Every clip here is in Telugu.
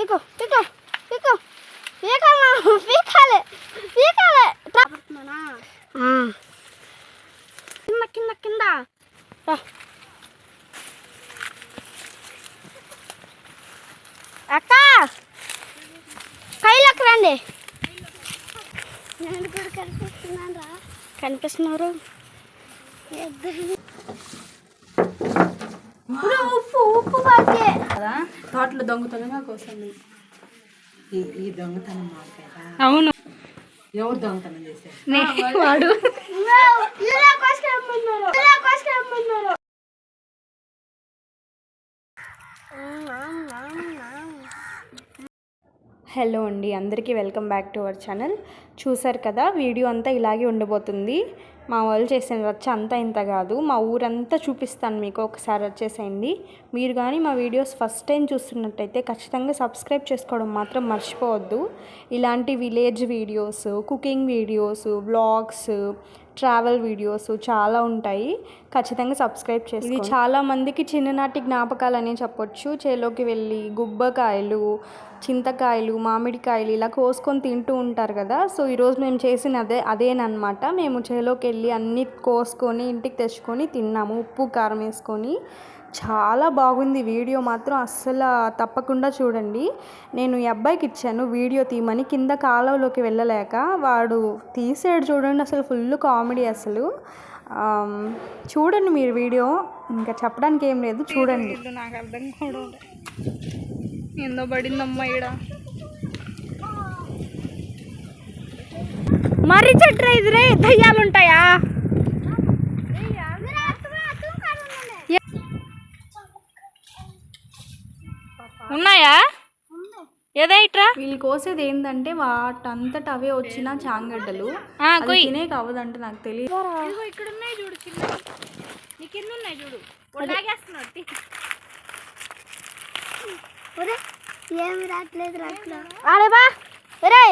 పీకో పీకో పీకో పీకాలి పీకాలి పీకాలి కింద కింద కింద. అక్క కైలోకి రండి నేను కూడా కనిపిస్తున్నాను రా కనిపిస్తున్నారు ఉప్పు ఉప్పు పడితే కదా తోటలో దొంగతనంగా కోసండి. ఈ ఈ దొంగతనం అవును. ఎవరు దొంగతనం చేశారు? వాడు. హలో అండి అందరికీ welcome back to our channel. చూసారు కదా వీడియో అంతా ఇలాగే ఉండబోతుంది. మా వాళ్ళు చేసిన రచ్చ అంతా ఇంత కాదు. మా ఊరంతా చూపిస్తాను మీకు ఒకసారి వచ్చేసేయండి. మీరు కానీ మా వీడియోస్ ఫస్ట్ టైం చూస్తున్నట్టయితే ఖచ్చితంగా సబ్స్క్రైబ్ చేసుకోవడం మాత్రం మర్చిపోవద్దు. ఇలాంటి village videos cooking videos vlogs travel videos చాలా ఉంటాయి. ఖచ్చితంగా సబ్స్క్రైబ్ చేసి ఇది చాలా మందికి చిన్ననాటి జ్ఞాపకాలు అనే చెప్పొచ్చు. చేలోకి వెళ్ళి గుబ్బకాయలు చింతకాయలు మామిడికాయలు ఇలా కోసుకొని తింటూ ఉంటారు కదా. సో ఈరోజు మేము చేసిన అదే అదేనమాట మేము చేలోకి వెళ్ళి అన్నీ కోసుకొని ఇంటికి తెచ్చుకొని తిన్నాము. ఉప్పు కారం వేసుకొని చాలా బాగుంది వీడియో మాత్రం అస్సలు తప్పకుండా చూడండి. నేను ఈ అబ్బాయికి ఇచ్చాను వీడియో తీయమని కింద కాలువలోకి వెళ్ళలేక వాడు తీసాడు చూడండి అసలు ఫుల్ కామెడీ అసలు. చూడండి మీరు వీడియో. ఇంకా చెప్పడానికి ఏం లేదు చూడండి. నాకు అర్థం కూడా ఏందో పడిందమ్మా ఈడ. మర్రి చెట్టు ఇది రే దయ్యాలు ఉన్నాయా? ఏదా ఇట్రా? వీళ్ళు కోసేది ఏంటంటే వాటంతట అవే వచ్చిన చాంగడ్డలు. తినే అవ్వదంటే నాకు తెలియదు ఇదిగో ఇక్కడ ఉన్నాయి చూడు చిన్న. నీ కింద ఉన్నాయి చూడు. లాగేస్తున్నాడు ఏమి రావట్లేదు రాట్లేదు ఆడే బా. రే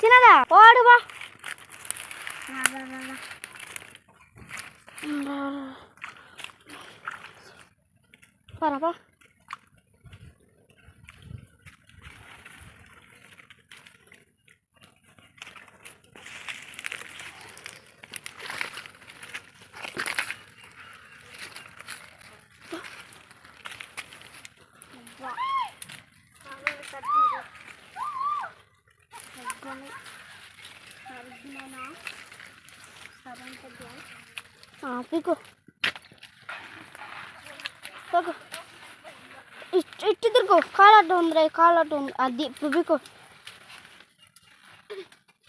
చిన్నదా వాడు బా పరా పీకో. పీకో. ఇటు ఇటు తిరుగు. కాలట్టు ఉంది రే కాలట్టు ఉంది. అది పీకో.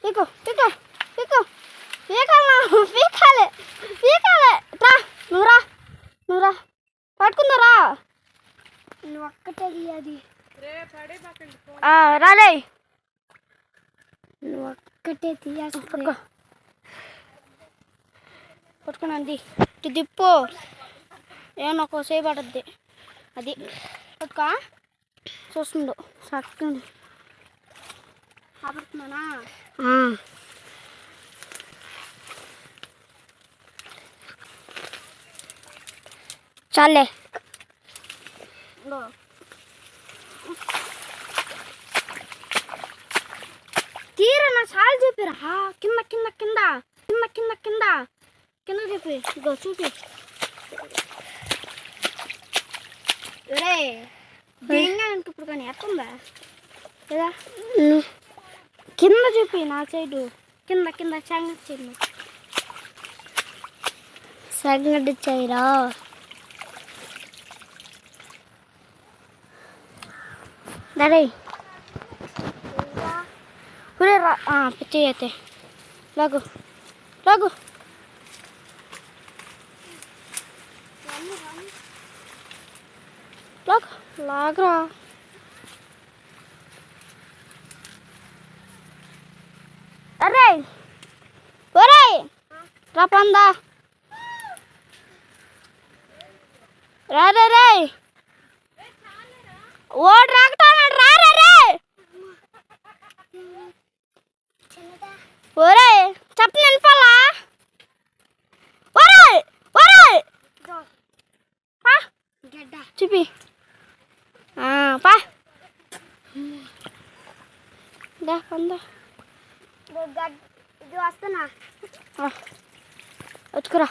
పీకో పీకో పీకో. పీకాలా పీకాలే పీకాలే. రా నువ్వు రా నువ్వు రా. పట్టుకుందారా నువ్వు ఒక్కటే అది. రాలే. నువ్వు ఒక్కటే తీయాలి పట్టుకో పట్టుకున్నాంది ఇటు తిప్పు ఏమన్నా ఒక సేపు పడుద్ది. అది పట్టుకో చూస్తుండు. సక్కండి ఆపడుతున్నానా? చాలే తీరా నా చాలు చెప్పిరా ఆ, కింద కింద కింద కింద కింద కింద చెప్పి ఇగో చూపి రే ఇప్పుడు కానీ ఎట్టుందా కదా కింద చూపి నా సైడు కింద కింద సంగతి చెయ్యి సంగటి చేయరా దరే ఒరే రా పిచ్చి అయితే లాగు లాగు లాగు లాగరా అరే ఒరే రా పందా రా రే రే ఓడి రాకటాడు రా రే రే ఒరే చెప్పు నిలిపాలా ఒరే పా చూపి. పా. ఇది వస్తున్నా. వచ్చుకురా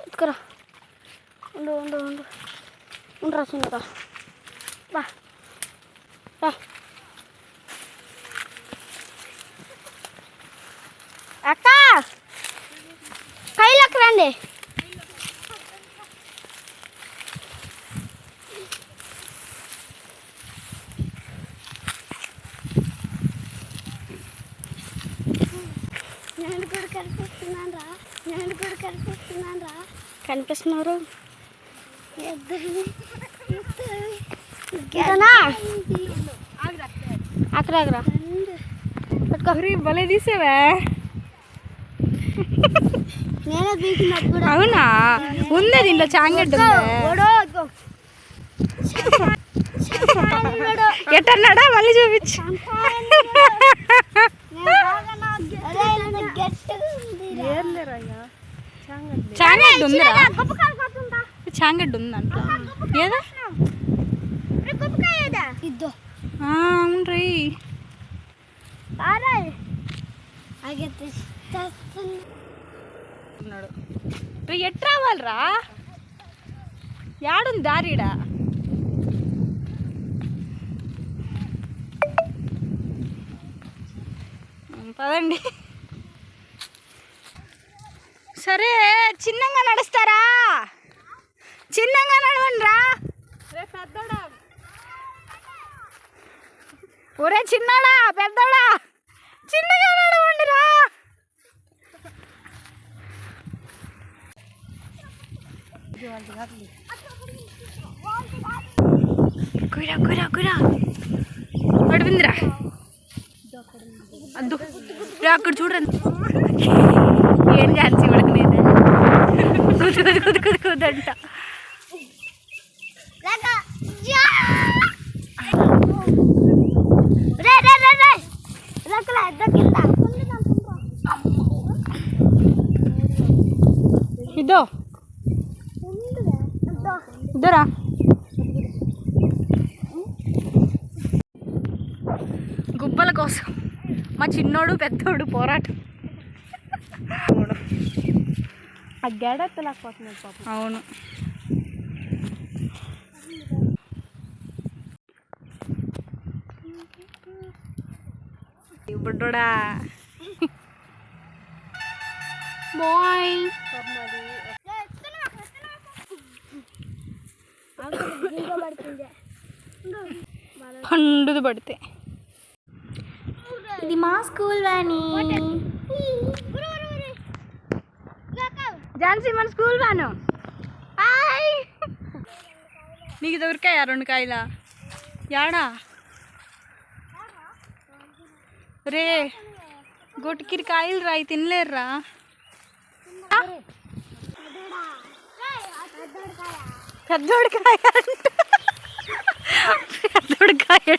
వచ్చుకురా ఉండు ఉండు ఉండు. ఉండరా చిన్నరా బా రా అక్క కైలోకి రండి నేను కూడా కనిపిస్తున్నాను రా నేను కూడా కనిపిస్తున్నాను రా కనిపిస్తున్నారు? అక్కడ అక్కడ భలే తీసేవా. అవునా? ఉందే దీంట్లో చాంగడ్డ ఎట్టన్నాడా? మళ్ళీ చూపించు. చాంగడ్డ ఉందిరా? చాంగడ్డ ఉంది దాంట్లో. ఏదా? ఇద్దో. ఆ, అవును రీ ఉన్నాడు. రీ ఎట్ రావాలిరా? యాడుంది దారిడా? పదండి. సరే చిన్నగా నడుస్తారా? చిన్నగా నడవండి రా ఒరే చిన్నాడా పెద్దోడా. చిన్నగా నడవండి రా కురా కురా కురా. పడిపోయిందిరా అద్దు. రా అక్కడ చూడండి. ఏం నేను కుదు కుదు కుదు కుదు కుదంట ఇదో ఇద్దరా గుబ్బల కోసం మా చిన్నోడు పెద్దోడు పోరాటం. ఆ గడెత్తలేకపోతున్నాడు పాపం అవును బుడ్డోడా బాయ్ పండుది పడితే ఇది మా స్కూల్ వాణి ఝాన్సీ మన స్కూల్ వాను హాయ్. నీకు దొరికాయా రెండు కాయలా? యాడా? రే గొట్టుకిరి కాయలు రా తినలేరురా. పెద్దోడికాయ పెద్దోడికాయ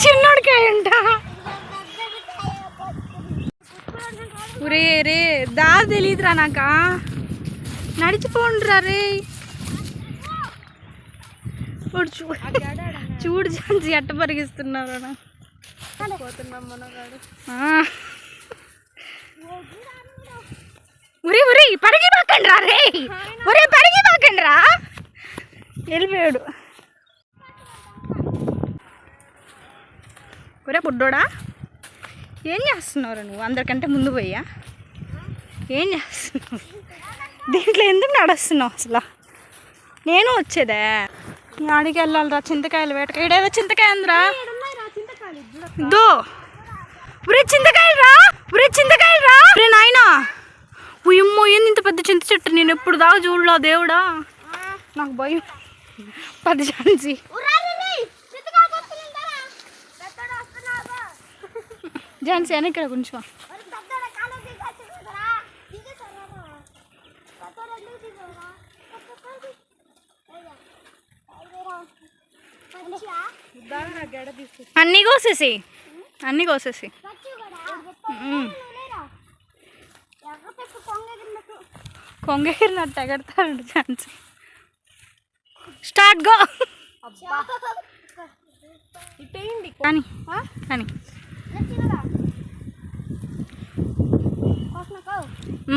చిన్నోడికాయ పెద్దోడి అంట. ఒరే రే దారి తెలియదురా నాక. నడిచిపోండిరా రే. చూడు చూ చూడు చాన్సి ఎట్ట పరిగిస్తున్నారా ఉరి ఉరి పరిగి పాకండి రా రే. ఒరే పరిగి పాకండి రా వెళ్ళిపోయాడు. ఒరే బుడ్డోడా. ఏం చేస్తున్నారు నువ్వు? అందరికంటే ముందు పోయా ఏం చేస్తున్నావు? దీంట్లో ఎందుకు నడుస్తున్నావు అసలు? నేను వచ్చేదే. ఆడికి వెళ్ళాలిరా చింతకాయలు వేటక ఇడేదో చింతకాయ ఉందిరా. దో ఉరే చింతకాయలు రా. ఉరే చింతకాయలు రా. ఉరే నాయనా. ఉయ్యమ్మో ఏంది ఇంత పెద్ద చింత చెట్టు? నేను ఎప్పుడు దాకా చూడలా దేవుడా? నాకు భయం. పది ఛాన్సీ అని ఇక్కడ కొంచెం అన్నీ కోసేసి. అన్నీ కోసేసి. మ్మ్. కొంగేరినట్టు ఎగడతాడు ఛాన్స్ స్టార్ట్ గో. ఇటేయండి కానీ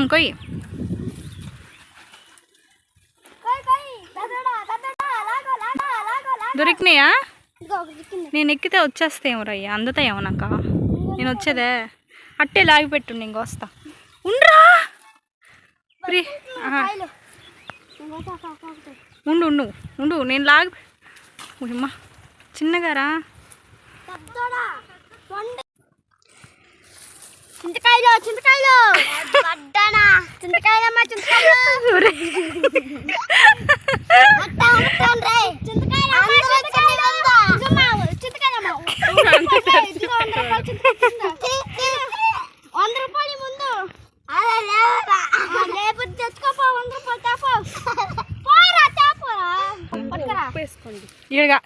కొయ్యి దొరికినాయా? నేను ఎక్కితే వచ్చేస్తాయేమో రయ్య. అందుతాయేమో నాక? నేను వచ్చేదే. అట్టే లాగి పెట్టు ఇంక వస్తా ఉండ్రా! ఉండు ఉండు ఉండు. నేను లాగి అమ్మా. చిన్నగా రా చింతకాయలు చింతకాయలు. పడ్డానా చింతకాయలమ్మా చింతకాయలు. వంద రూపాయలు ముందు. లేకపోతే తెచ్చుకోపో వంద రూపాయలు తేపో. పోరా తేపోరా పట్టుకురా. వేసుకోండి ఈడగా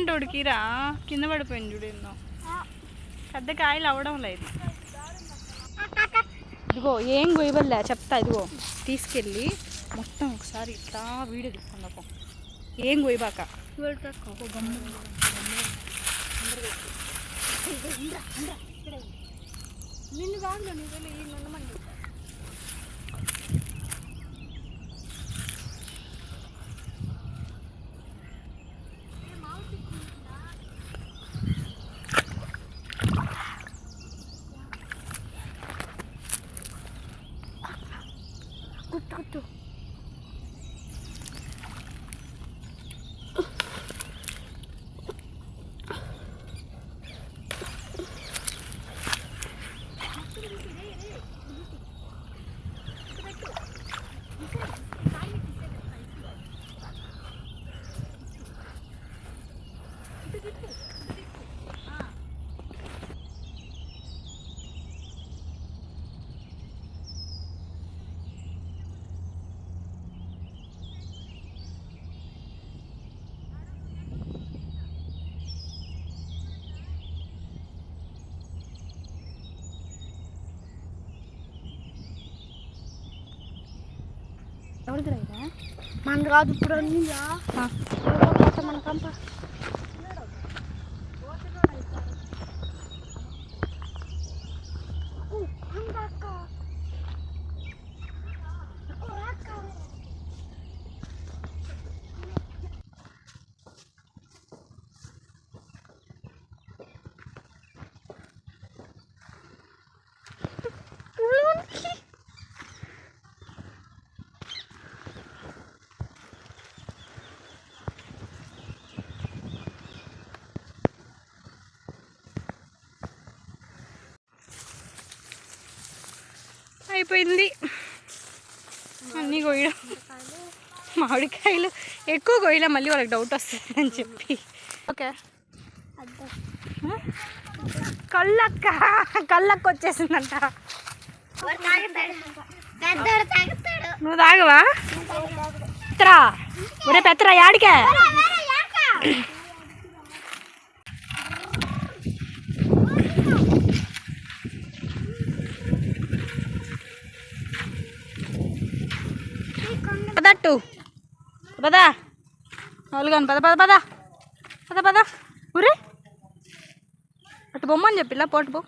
పండు దంటోడికి రా కింద పడిపోయింది చూడు ఎన్నో పెద్ద కాయలు అవ్వడం లేదు. ఇదిగో ఏం గొయ్యబల్లే చెప్తా ఇదిగో. తీసుకెళ్ళి మొత్తం ఒకసారి ఇట్లా వీడియో తీసుకుందాం ఏం గొయ్యబాక నిన్ను కాదు నువ్వు వెళ్ళి ఈ నన్నమండి కుట్టు కుట్టు మన కాదు ఇప్పుడు అన్నిరా మన కంప. అయిపోయింది. అన్నీ కొయ్యడం మామిడికాయలు ఎక్కువ కొయ్యలే మళ్ళీ వాళ్ళకి డౌట్ వస్తుంది అని చెప్పి. ఓకే. కళ్ళక్క కళ్ళక్క వచ్చేసిందంట. నువ్వు తాగవా? పెత్రా ఒరే పెత్రా యాడికే? పద. అవులుగాను పద పద పద. పద పద. ఉరే అటు బొమ్మని చెప్పిలా పోటు పో.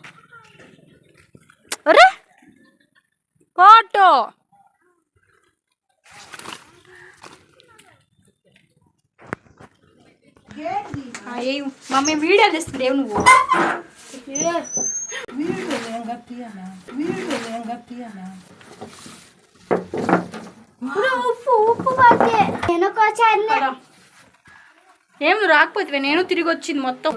ఒరే పోటు. ఆ, మమ్మీ వీడియో తీస్తుంది ఏం నువ్వు. వీడు ఏం వీడియో వీడు ఏం గట్టియనా ఉప్పు ఉప్పు నేను కోచాను ఏం నువ్వు రాకపోతే నేను తిరిగి వచ్చింది మొత్తం.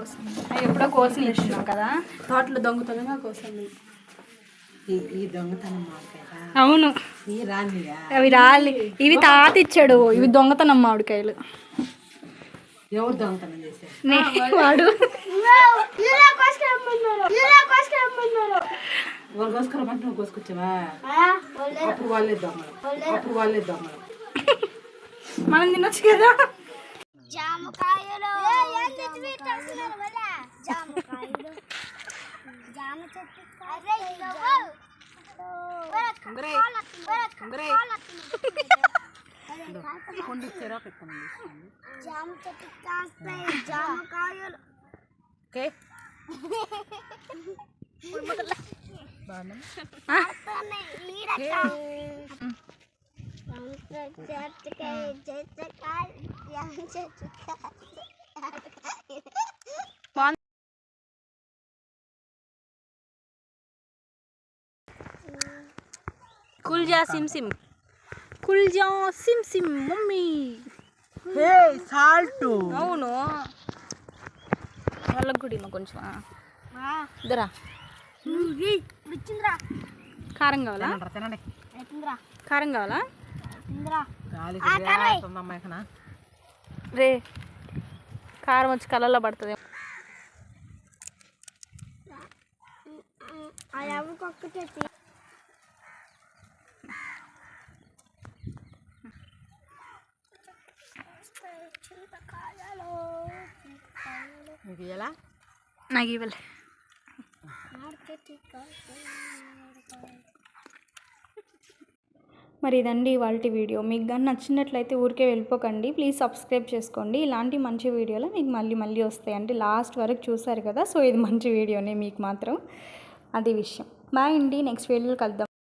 అవి ఎప్పుడో కోసి ఇచ్చినావు కదా. తోటలో దొంగతనంగా కోసం ఈ ఈ దొంగతనం అవును. అవి రాలి. ఇవి తాత ఇచ్చాడు. ఇవి దొంగతనం మామిడికాయలు. ఎవరు దొంగతనం చేశారు? వాడు. వాళ్ళు కోసుకురమంటే నువ్వు కోసుకొచ్చావా? అప్పుడు వాళ్ళే. దొంగలు అప్పుడు వాళ్ళే. దొంగలు మనం. తినొచ్చు కదా. జామకాయలు. ఓకే. చెట్టుకాయ కుల్జా సిమ్ సిమ్. కుల్జా సిమ్ సిమ్ మమ్మీ. Hey salt. అవును. వాళ్ళకు కూడా కొంచెం ఇద్దరా? కారం కావాలా? తినండి కారం కావాలా? రే కారం వచ్చి కళ్ళల్లో పడుతుంది. నాకు ఇవ్వలే. మరి ఇదండి ఇవాళ వీడియో. మీకు కానీ నచ్చినట్లయితే ఊరికే వెళ్ళిపోకండి. ప్లీజ్ సబ్స్క్రైబ్ చేసుకోండి. ఇలాంటి మంచి వీడియోలు మీకు మళ్ళీ మళ్ళీ వస్తాయి. అంటే లాస్ట్ వరకు చూసారు కదా సో ఇది మంచి వీడియోనే మీకు మాత్రం. అది విషయం. బాయ్ అండి. నెక్స్ట్ వీడియోలో కలుద్దాం.